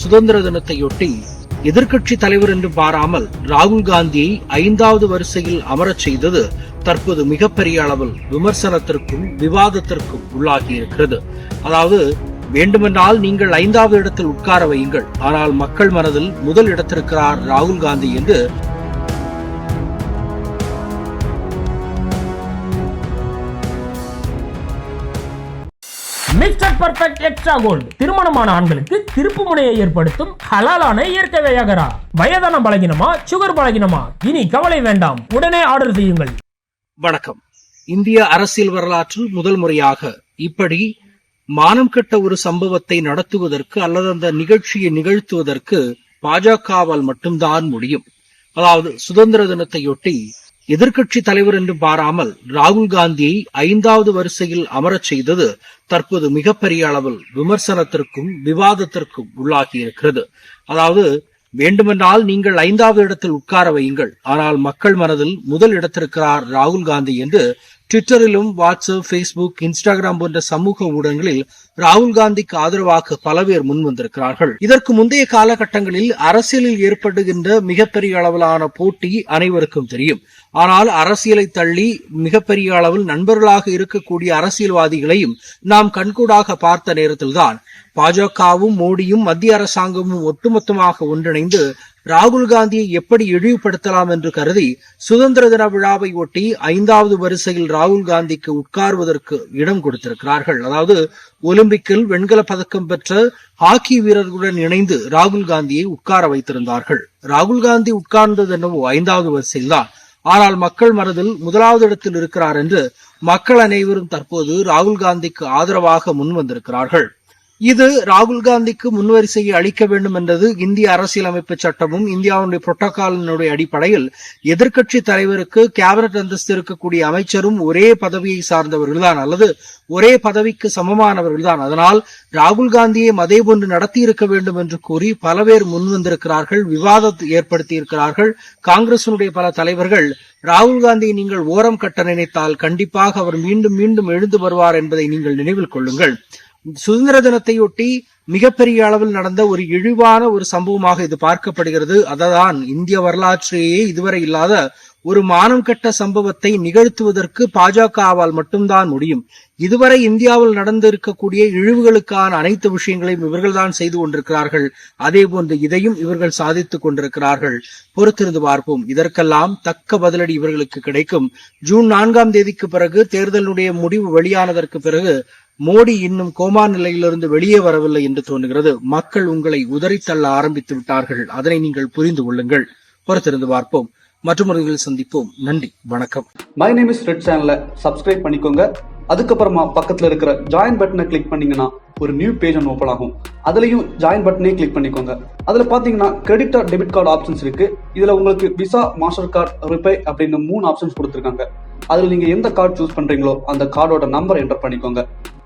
சுதந்திர தினத்தையொட்டி எதிர்க்கட்சி தலைவர் என்று பாராமல் ராகுல் காந்தியை ஐந்தாவது வரிசையில் அமரச் செய்தது தற்போது மிகப்பெரிய அளவில் விமர்சனத்திற்கும் விவாதத்திற்கும் உள்ளாகி இருக்கிறது. அதாவது வேண்டுமென்றால் நீங்கள் ஐந்தாவது இடத்தில் உட்கார வையுங்கள். ஆனால் மக்கள் மனதில் முதல் இடத்திருக்கிறார் ராகுல் காந்தி என்று மிஸ்டர் பர்ஃபெக்ட் எக்ஸ்ட்ரா கோல்டு திருமணமான ஆண்களுக்கு திருப்பு முனையை ஏற்படுத்தும் ஹலாலான இயற்கை வையகரா. வயதான பலகினமா சுகர் பலகினமா? இனி கவலை வேண்டாம். உடனே ஆர்டர் செய்யுங்கள். வணக்கம். இந்திய அரசியல் வரலாற்றில் முதல் முறையாக இப்படி மானம் கட்ட ஒரு சம்பவத்தை நடத்துவதற்கு அல்லது அந்த நிகழ்ச்சியை நிகழ்த்துவதற்கு பாஜகவால் மட்டும்தான் முடியும். அதாவது சுதந்திர தினத்தையொட்டி எதிர்க்கட்சி தலைவர் என்று பாராமல் ராகுல் காந்தியை ஐந்தாவது வரிசையில் அமரச் செய்தது தற்போது மிகப்பெரிய அளவில் விமர்சனத்திற்கும் விவாதத்திற்கும் உள்ளாகி இருக்கிறது. அதாவது வேண்டுமென்றால் நீங்கள் ஐந்தாவது இடத்தில் உட்கார வையுங்கள். ஆனால் மக்கள் மனதில் முதல் இடத்திருக்கிறார் ராகுல் காந்தி என்று ட்விட்டரிலும் வாட்ஸ்அப் ஃபேஸ்புக் இன்ஸ்டாகிராம் போன்ற சமூக ஊடகங்களில் ராகுல் காந்திக்கு ஆதரவாக பல பேர் முன்வந்திருக்கிறார்கள் இதற்கு முந்தைய காலகட்டங்களில் அரசியலில் ஏற்படுகின்ற மிகப்பெரிய அளவிலான போட்டி அனைவருக்கும் தெரியும். ஆனால் அரசியலை தள்ளி மிகப்பெரிய அளவில் நண்பர்களாக இருக்கக்கூடிய அரசியல்வாதிகளையும் நாம் கண்கூடாக பார்த்த நேரத்தில்தான் பாஜகவும் மோடியும் மத்திய அரசாங்கமும் ஒட்டுமொத்தமாக ஒன்றிணைந்து ராகுல் காந்தியை எப்படி இழிவுபடுத்தலாம் என்று கருதி சுதந்திர தின விழாவை ஒட்டி ஐந்தாவது வரிசையில் ராகுல் காந்திக்கு உட்கார்வதற்கு இடம் கொடுத்திருக்கிறார்கள். அதாவது ஒலிம்பிக்கில் வெண்கல பதக்கம் பெற்ற ஹாக்கி வீரர்களுடன் இணைந்து ராகுல் காந்தியை உட்கார வைத்திருந்தார்கள். ராகுல் காந்தி உட்கார்ந்தது என்னவோ ஐந்தாவது வரிசையில்தான். ஆனால் மக்கள் மனதில் முதலாவது இடத்தில் இருக்கிறார் என்று மக்கள் அனைவரும் தற்போது ராகுல் காந்திக்கு ஆதரவாக முன் வந்திருக்கிறார்கள் இது ராகுல் காந்திக்கு முன்வரிசையை அளிக்க வேண்டும் என்றது இந்திய அரசியலமைப்பு சட்டமும் இந்தியாவுடைய புரோட்டோகாலினுடைய அடிப்படையில் எதிர்க்கட்சி தலைவருக்கு கேபினட் அந்தஸ்து இருக்கக்கூடிய அமைச்சரும் ஒரே பதவியை சார்ந்தவர்கள்தான். அல்லது ஒரே பதவிக்கு சமமானவர்கள்தான். அதனால் ராகுல் காந்தியை அதே போன்று நடத்தி இருக்க வேண்டும் என்று கூறி பல பேர் முன் வந்திருக்கிறார்கள் விவாதத்தை ஏற்படுத்தி இருக்கிறார்கள் காங்கிரசினுடைய பல தலைவர்கள் ராகுல் காந்தியை நீங்கள் ஓரம் கட்ட நினைத்தால் கண்டிப்பாக அவர் மீண்டும் மீண்டும் எழுந்து வருவார் என்பதை நீங்கள் நினைவில் கொள்ளுங்கள். சுதந்திர தினத்தையொட்டி மிகப்பெரிய அளவில் நடந்த ஒரு இழிவான ஒரு சம்பவமாக இது பார்க்கப்படுகிறது. அததான் இந்திய வரலாற்றிலேயே இதுவரை இல்லாத ஒரு மானம் கட்ட சம்பவத்தை நிகழ்த்துவதற்கு பாஜகவால் மட்டும்தான் முடியும். இதுவரை இந்தியாவில் நடந்திருக்கக்கூடிய இழிவுகளுக்கான அனைத்து விஷயங்களையும் இவர்கள் தான் செய்து கொண்டிருக்கிறார்கள். அதே போன்று இதையும் இவர்கள் சாதித்துக் கொண்டிருக்கிறார்கள். பொறுத்திருந்து பார்ப்போம். இதற்கெல்லாம் தக்க பதிலடி இவர்களுக்கு கிடைக்கும். ஜூன் நான்காம் தேதிக்கு பிறகு தேர்தலுடைய முடிவு வெளியானதற்கு பிறகு மோடி இன்னும் கோமா நிலையிலிருந்து வெளியே வரவில்லை என்று தோன்றுகிறது. மக்கள் உங்களை உதறித்தள்ள ஆரம்பித்து விட்டார்கள். அதனை நீங்கள் புரிந்து கொள்ளுங்கள். பொறுத்திருந்து பார்ப்போம். மற்றொரு சந்திப்போம். நன்றி. வணக்கம். மை நேம் இஸ் ரெட் சேனலை சப்ஸ்கிரைப் பண்ணிக்கோங்க. அதுக்கப்புறமா பக்கத்துல இருக்கிற ஜாயின் பட்டனை கிளிக் பண்ணீங்கன்னா ஒரு நியூ பேஜ் ஒன்று ஓப்பன் ஆகும். அதுலயும் ஜாயின் பட்டனே கிளிக் பண்ணிக்கோங்க. அதுல பாத்தீங்கன்னா credit or debit card options இருக்கு. இதுல உங்களுக்கு விசா மாஸ்டர் கார்டு ரிப்பே அப்படின்னு மூணு ஆப்ஷன்ஸ் கொடுத்துருக்காங்க. அதுல நீங்க எந்த கார்டு சூஸ் பண்றீங்களோ அந்த கார்டோட நம்பர் என்டர் பண்ணிக்கோங்க.